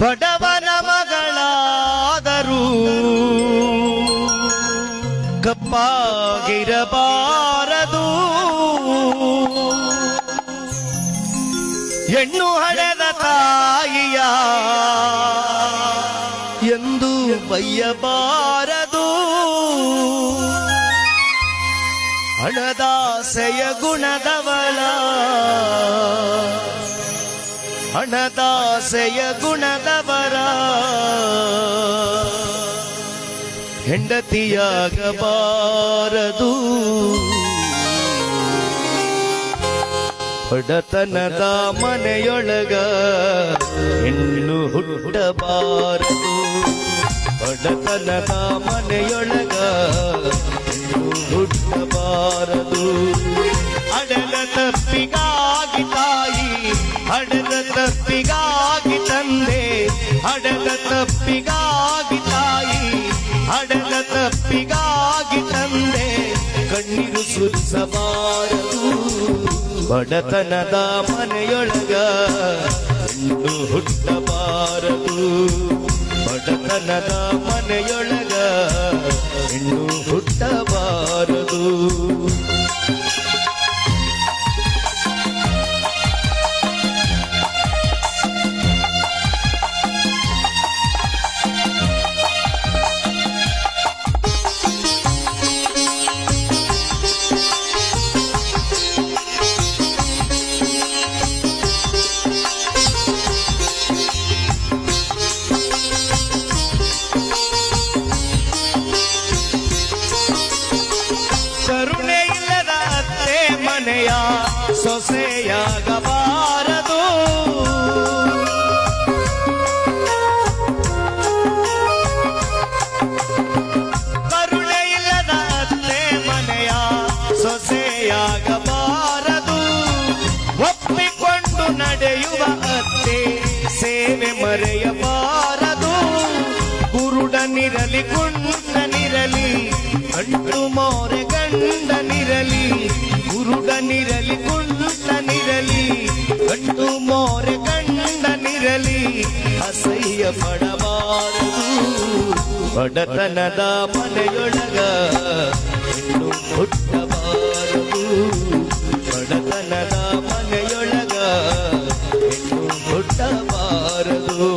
ಬಡವನ ಮಗಳಾದರೂ. ಕಪ್ಪಾಗಿರಬಾರದು. ಹೆಣ್ಣು ಹಣದ ತಾಯಿಯ ಎಂದು ಬಯ್ಯಬಾರದು. ಹಣದಾಸೆಯ ಗುಣದವಳ ಹಣದಾಸೆಯ ಗುಣದವರ. ಹೆಂಡತಿಯಾಗಬಾರದು. ಬಡತನದ ಮನೆಯೊಳಗ ಹೆಣ್ಣು ಹುಟ್ಟಬಾರದು. ಬಡತನದ ಮನೆಯೊಳಗ ತಪ್ಪಿಗಾಗಿ ತಾಯಿ, ಹಡದ ತಪ್ಪಿಗಾಗಿ ತಂದೆ, ಕಣ್ಣೀರು ಸುರಿಸಬಾರದು. ಬಡತನದ ಮನೆಯೊಳಗ ಹೆಣ್ಣು ಹುಟ್ಟಬಾರದು. ಬಡತನದ ಮನೆಯೊಳಗ ಹೆಣ್ಣು ಹುಟ್ಟಬಾರದು. ಕರುಣೆ ಇಲ್ಲದ ಅತ್ತೆ ಮನೆಯ ಸೊಸೆಯಾಗಬಾರದು ಗಂಡನಿರಲಿ ಅಸಹ್ಯ ಪಡಬಾರದು ಬಡತನದ ಮನೆಯೊಳಗ ಹೆಣ್ಣು ಹುಟ್ಟಬಾರದು ಬಡತನದ ಮನೆಯೊಳಗ ಹೆಣ್ಣು ಹುಟ್ಟಬಾರದು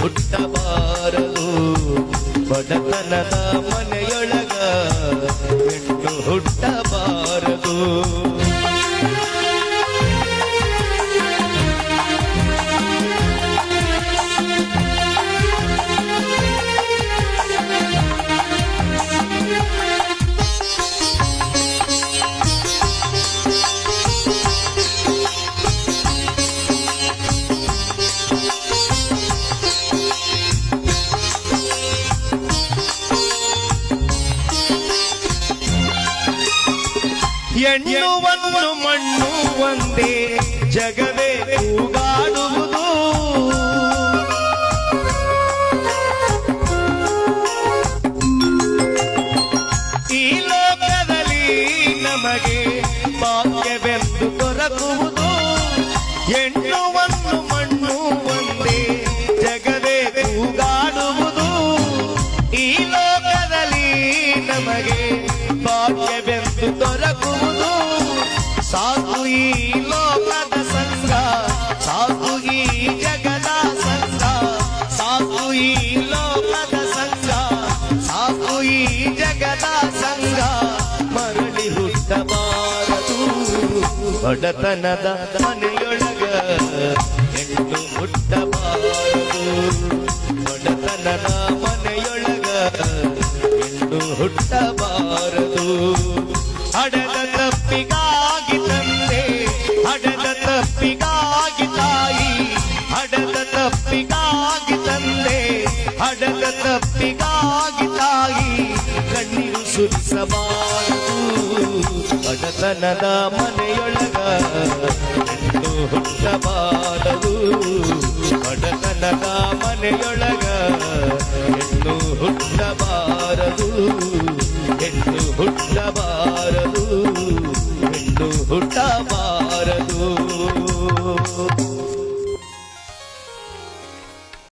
ಹೆಣ್ಣು ಹುಟ್ಟಬಾರದು ಎಣ್ಣುವನ್ನು ಮಣ್ಣು ಒಂದೇ ಜಗವೇ ಕೂಗಾಡುವುದು ದೊರಕುವುದು ಸಾಕು ಈ ಲೋಕದ ಸಂಘ ಸಾಕು ಈ ಜಗದ ಸಂಘ ಸಾಕು ಈ ಲೋಕದ ಸಂಘ ಸಾಕು ಈ ಜಗದ ಸಂಘ ಮರಳಿ ಹುಟ್ಟಬಾರದು ಬಡತನದ ಮನೆಯೊಳಗ ಹೆಣ್ಣು ಹುಟ್ಟಬಾರದು ಬಡತನದ ಮನೆಯೊಳಗ ತಪ್ಪಿಗಾಗಿ ತಾಯಿ, ಹಡದ ತಪ್ಪಿಗಾಗಿ ತಂದೆ, ಹಡದ ತಪ್ಪಿಗಾಗಿ ತಾಯಿ, ಕಣ್ಣೀರು ಸುರಿಸಬಾರದು. ಬಡತನದ ಮನೆಯೊಳಗ ಹುಟ್ಟಬಾರದು. ಬಡತನದ ಮನೆಯೊಳಗ